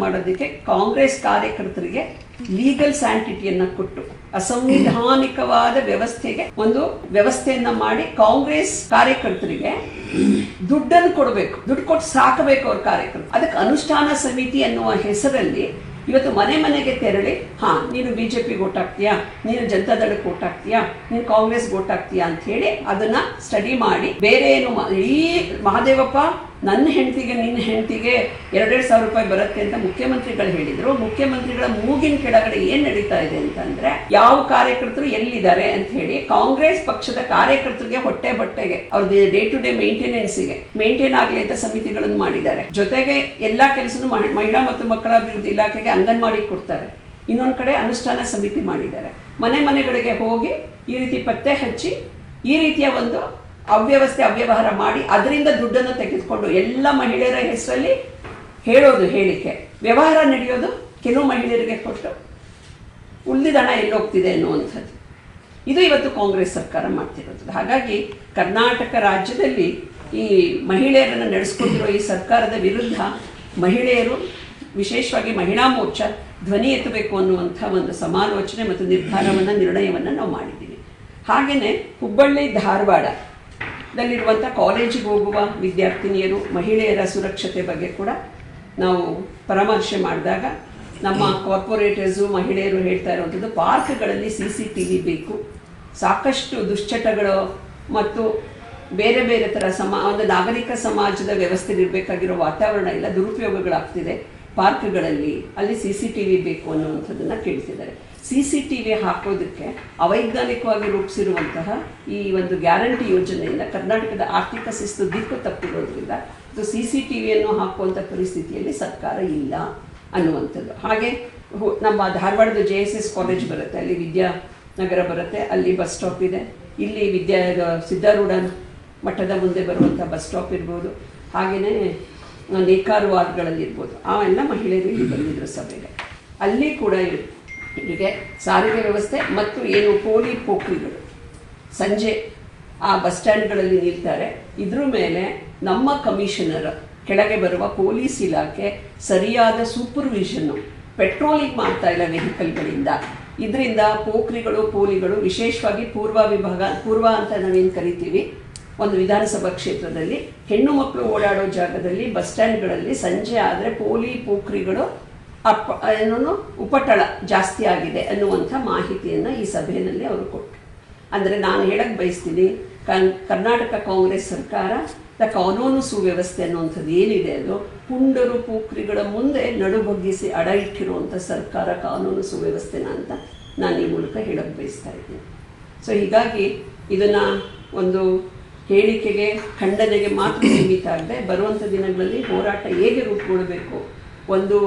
ಮಾಡೋದಕ್ಕೆ ಕಾಂಗ್ರೆಸ್ ಕಾರ್ಯಕರ್ತರಿಗೆ ಲೀಗಲ್ ಸ್ಯಾಂಟಿಟಿಯನ್ನ ಕೊಟ್ಟು ಅಸಂವಿಧಾನಿಕವಾದ ವ್ಯವಸ್ಥೆಗೆ ಒಂದು ವ್ಯವಸ್ಥೆಯನ್ನ ಮಾಡಿ ಕಾಂಗ್ರೆಸ್ ಕಾರ್ಯಕರ್ತರಿಗೆ ದುಡ್ಡನ್ನು ಕೊಡಬೇಕು. ದುಡ್ಡು ಕೊಟ್ಟು ಸಾಕಬೇಕು ಅವ್ರ ಕಾರ್ಯಕರ್ತರು. ಅದಕ್ಕೆ ಅನುಷ್ಠಾನ ಸಮಿತಿ ಅನ್ನುವ ಹೆಸರಲ್ಲಿ ಇವತ್ತು ಮನೆ ಮನೆಗೆ ತೆರಳಿ, ಹಾ, ನೀನು ಬಿ ಜೆ ಓಟ್ ಆಗ್ತೀಯಾ ನೀನು ಜನತಾದಳಕ್ಕೆ ಓಟ್ ಆಗ್ತೀಯಾ ನೀನು ಕಾಂಗ್ರೆಸ್ ಓಟ್ ಆಗ್ತೀಯಾ ಅಂತ ಹೇಳಿ ಅದನ್ನ ಸ್ಟಡಿ ಮಾಡಿ, ಬೇರೆ ಏನು ಈ ಮಹಾದೇವಪ್ಪ ನನ್ನ ಹೆಂಡತಿಗೆ, ನಿನ್ನ ಹೆಂಡತಿಗೆ ಎರಡೆರಡು ಸಾವಿರ ರೂಪಾಯಿ ಬರುತ್ತೆ ಅಂತ ಮುಖ್ಯಮಂತ್ರಿಗಳು ಹೇಳಿದರು. ಮುಖ್ಯಮಂತ್ರಿಗಳ ಮೂಗಿನ ಕೆಳಗಡೆ ಏನು ನಡೀತಾ ಇದೆ ಅಂತಂದ್ರೆ ಯಾವ ಕಾರ್ಯಕರ್ತರು ಎಲ್ಲಿದ್ದಾರೆ ಅಂತ ಹೇಳಿ ಕಾಂಗ್ರೆಸ್ ಪಕ್ಷದ ಕಾರ್ಯಕರ್ತರಿಗೆ ಹೊಟ್ಟೆ ಬಟ್ಟೆಗೆ, ಅವ್ರದ್ದು ಡೇ ಟು ಡೇ ಮೇಂಟೆನೆನ್ಸ್ಗೆ ಮೇಂಟೈನ್ ಆಗಲಿ ಅಂತ ಸಮಿತಿಗಳನ್ನು ಮಾಡಿದ್ದಾರೆ. ಜೊತೆಗೆ ಎಲ್ಲ ಕೆಲಸನೂ ಮಹಿ- ಮಹಿಳಾ ಮತ್ತು ಮಕ್ಕಳ ಅಭಿವೃದ್ಧಿ ಇಲಾಖೆಗೆ ಅಂಗನವಾಡಿ ಕೊಡ್ತಾರೆ. ಇನ್ನೊಂದು ಕಡೆ ಅನುಷ್ಠಾನ ಸಮಿತಿ ಮಾಡಿದ್ದಾರೆ. ಮನೆ ಮನೆಗಳಿಗೆ ಹೋಗಿ ಈ ರೀತಿ ಪತ್ತೆ ಹಚ್ಚಿ ಈ ರೀತಿಯ ಒಂದು ಅವ್ಯವಸ್ಥೆ ಅವ್ಯವಹಾರ ಮಾಡಿ ಅದರಿಂದ ದುಡ್ಡನ್ನು ತೆಗೆದುಕೊಂಡು ಎಲ್ಲ ಮಹಿಳೆಯರ ಹೆಸರಲ್ಲಿ ಹೇಳೋದು, ಹೇಳಿಕೆ. ವ್ಯವಹಾರ ನಡೆಯೋದು ಕೆಲವು ಮಹಿಳೆಯರಿಗೆ ಕೊಟ್ಟು ಉಳಿದ ಹಣ ಎಲ್ಲೋಗ್ತಿದೆ ಅನ್ನುವಂಥದ್ದು. ಇದು ಇವತ್ತು ಕಾಂಗ್ರೆಸ್ ಸರ್ಕಾರ ಮಾಡ್ತಿರೋದು. ಹಾಗಾಗಿ ಕರ್ನಾಟಕ ರಾಜ್ಯದಲ್ಲಿ ಈ ಮಹಿಳೆಯರನ್ನು ನಡೆಸ್ಕೊಂಡಿರೋ ಈ ಸರ್ಕಾರದ ವಿರುದ್ಧ ಮಹಿಳೆಯರು, ವಿಶೇಷವಾಗಿ ಮಹಿಳಾ ಮೋರ್ಚಾ, ಧ್ವನಿ ಎತ್ತಬೇಕು ಅನ್ನುವಂಥ ಒಂದು ಸಮಾಲೋಚನೆ ಮತ್ತು ನಿರ್ಧಾರವನ್ನು, ನಿರ್ಣಯವನ್ನು ನಾವು ಮಾಡಿದ್ದೀವಿ. ಹಾಗೆಯೇ ಹುಬ್ಬಳ್ಳಿ, ಧಾರವಾಡ ದಲ್ಲಿರುವಂಥ ಕಾಲೇಜಿಗೆ ಹೋಗುವ ವಿದ್ಯಾರ್ಥಿನಿಯರು, ಮಹಿಳೆಯರ ಸುರಕ್ಷತೆ ಬಗ್ಗೆ ಕೂಡ ನಾವು ಪರಾಮರ್ಶೆ ಮಾಡಿದಾಗ ನಮ್ಮ ಕಾರ್ಪೊರೇಟರ್ಸು ಮಹಿಳೆಯರು ಹೇಳ್ತಾ ಇರುವಂಥದ್ದು ಪಾರ್ಕ್ಗಳಲ್ಲಿ ಸಿ ಸಿ ಟಿ ವಿ ಬೇಕು. ಸಾಕಷ್ಟು ದುಶ್ಚಟಗಳು ಮತ್ತು ಬೇರೆ ಬೇರೆ ಥರ ಸಮ, ಒಂದು ನಾಗರಿಕ ಸಮಾಜದ ವ್ಯವಸ್ಥೆಲಿರಬೇಕಾಗಿರೋ ವಾತಾವರಣ ಎಲ್ಲ ದುರುಪಯೋಗಗಳಾಗ್ತಿದೆ. ಪಾರ್ಕ್ಗಳಲ್ಲಿ ಅಲ್ಲಿ ಸಿ ಸಿ ಟಿ ವಿ ಬೇಕು ಅನ್ನುವಂಥದ್ದನ್ನು ಕೇಳ್ತಿದ್ದಾರೆ. ಸಿ ಸಿ ಟಿ ವಿ ಹಾಕೋದಕ್ಕೆ ಅವೈಜ್ಞಾನಿಕವಾಗಿ ರೂಪಿಸಿರುವಂತಹ ಈ ಒಂದು ಗ್ಯಾರಂಟಿ ಯೋಜನೆಯಿಂದ ಕರ್ನಾಟಕದ ಆರ್ಥಿಕ ಶಿಸ್ತು ದಿಕ್ಕು ತಪ್ಪಿರೋದ್ರಿಂದ ಇದು ಸಿ ಸಿ ಟಿ ವಿಯನ್ನು ಹಾಕುವಂಥ ಪರಿಸ್ಥಿತಿಯಲ್ಲಿ ಸರ್ಕಾರ ಇಲ್ಲ ಅನ್ನುವಂಥದ್ದು. ಹಾಗೆ ನಮ್ಮ ಧಾರವಾಡದ ಜೆ ಎಸ್ ಎಸ್ ಕಾಲೇಜ್ ಬರುತ್ತೆ, ಅಲ್ಲಿ ವಿದ್ಯಾನಗರ ಬರುತ್ತೆ, ಅಲ್ಲಿ ಬಸ್ ಸ್ಟಾಪ್ ಇದೆ. ಇಲ್ಲಿ ವಿದ್ಯಾ ಸಿದ್ಧಾರೂಢ ಮಠದ ಮುಂದೆ ಬರುವಂಥ ಬಸ್ ಸ್ಟಾಪ್ ಇರ್ಬೋದು. ಹಾಗೆಯೇ ನೇಕಾರು ವಾರ್ಡ್ಗಳಲ್ಲಿ ಇರ್ಬೋದು. ಅವೆಲ್ಲ ಮಹಿಳೆಯರು ಇಲ್ಲಿ ಬಂದಿದ್ರು ಸಭೆಗೆ. ಅಲ್ಲಿ ಕೂಡ ಇವರಿಗೆ ಸಾರಿಗೆ ವ್ಯವಸ್ಥೆ ಮತ್ತು ಏನು ಪೋಲಿ ಪೋಖ್ರಿಗಳು. ಸಂಜೆ ಆ ಬಸ್ ಸ್ಟ್ಯಾಂಡ್ಗಳಲ್ಲಿ ನಿಲ್ತಾರೆ. ಇದ್ರ ಮೇಲೆ ನಮ್ಮ ಕಮಿಷನರ್ ಕೆಳಗೆ ಬರುವ ಪೊಲೀಸ್ ಇಲಾಖೆ ಸರಿಯಾದ ಸೂಪರ್ವಿಷನ್ನು ಪೆಟ್ರೋಲಿಂಗ್ ಮಾಡ್ತಾ ಇಲ್ಲ ವೆಹಿಕಲ್ಗಳಿಂದ ಇದರಿಂದ ಪೋಖ್ರಿಗಳು, ಪೋಲಿಗಳು ವಿಶೇಷವಾಗಿ ಪೂರ್ವ ವಿಭಾಗ, ಪೂರ್ವ ಅಂತ ನಾವೇನು ಕರಿತೀವಿ ಒಂದು ವಿಧಾನಸಭಾ ಕ್ಷೇತ್ರದಲ್ಲಿ ಹೆಣ್ಣು ಮಕ್ಕಳು ಓಡಾಡೋ ಜಾಗದಲ್ಲಿ ಬಸ್ ಸ್ಟ್ಯಾಂಡ್ಗಳಲ್ಲಿ ಸಂಜೆ ಆದರೆ ಪೋಲಿ ಪೋಖ್ರಿಗಳು ಅಪ್ಪ ಏನೋ ಉಪಟಳ ಜಾಸ್ತಿ ಆಗಿದೆ ಅನ್ನುವಂಥ ಮಾಹಿತಿಯನ್ನು ಈ ಸಭೆಯಲ್ಲಿ ಅವರು ಕೊಟ್ಟರು ಅಂದರೆ ನಾನು ಹೇಳಕ್ಕೆ ಬಯಸ್ತೀನಿ, ಕನ್, ಕರ್ನಾಟಕ ಕಾಂಗ್ರೆಸ್ ಸರ್ಕಾರ, ದ ಕಾನೂನು ಸುವ್ಯವಸ್ಥೆ ಅನ್ನುವಂಥದ್ದು ಏನಿದೆ ಅದು? ಪುಂಡರು ಪೂಕ್ರಿಗಳ ಮುಂದೆ ನಡುಬಗ್ಗಿಸಿ ಅಡ ಇಟ್ಟಿರುವಂಥ ಸರ್ಕಾರ ಕಾನೂನು ಸುವ್ಯವಸ್ಥೆನ ಅಂತ ನಾನು ಈ ಮೂಲಕ ಹೇಳಕ್ಕೆ ಬಯಸ್ತಾ ಇದ್ದೀನಿ. ಸೊ ಹೀಗಾಗಿ ಇದನ್ನು ಒಂದು ಹೇಳಿಕೆಗೆ, ಖಂಡನೆಗೆ ಮಾತ್ರ ಸೀಮಿತ ಆಗದೆ ಬರುವಂಥ ದಿನಗಳಲ್ಲಿ ಹೋರಾಟ ಹೇಗೆ ರೂಪುಗೊಳ್ಳಬೇಕು? ಒಂದು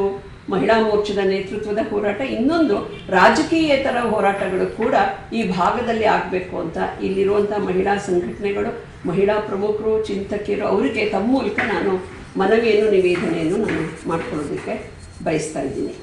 ಮಹಿಳಾ ಮೋರ್ಚಾದ ನೇತೃತ್ವದ ಹೋರಾಟ, ಇನ್ನೊಂದು ರಾಜಕೀಯೇತರ ಹೋರಾಟಗಳು ಕೂಡ ಈ ಭಾಗದಲ್ಲಿ ಆಗಬೇಕು ಅಂತ ಇಲ್ಲಿರುವಂಥ ಮಹಿಳಾ ಸಂಘಟನೆಗಳು, ಮಹಿಳಾ ಪ್ರಮುಖರು, ಚಿಂತಕಿಯರು ಅವರಿಗೆ ತಮ್ಮ ಮೂಲಕ ನಾನು ಮನವಿಯನ್ನು, ನಿವೇದನೆಯನ್ನು ನಾನು ಮಾಡ್ಕೊಳ್ಳೋದಕ್ಕೆ ಬಯಸ್ತಾ ಇದ್ದೀನಿ.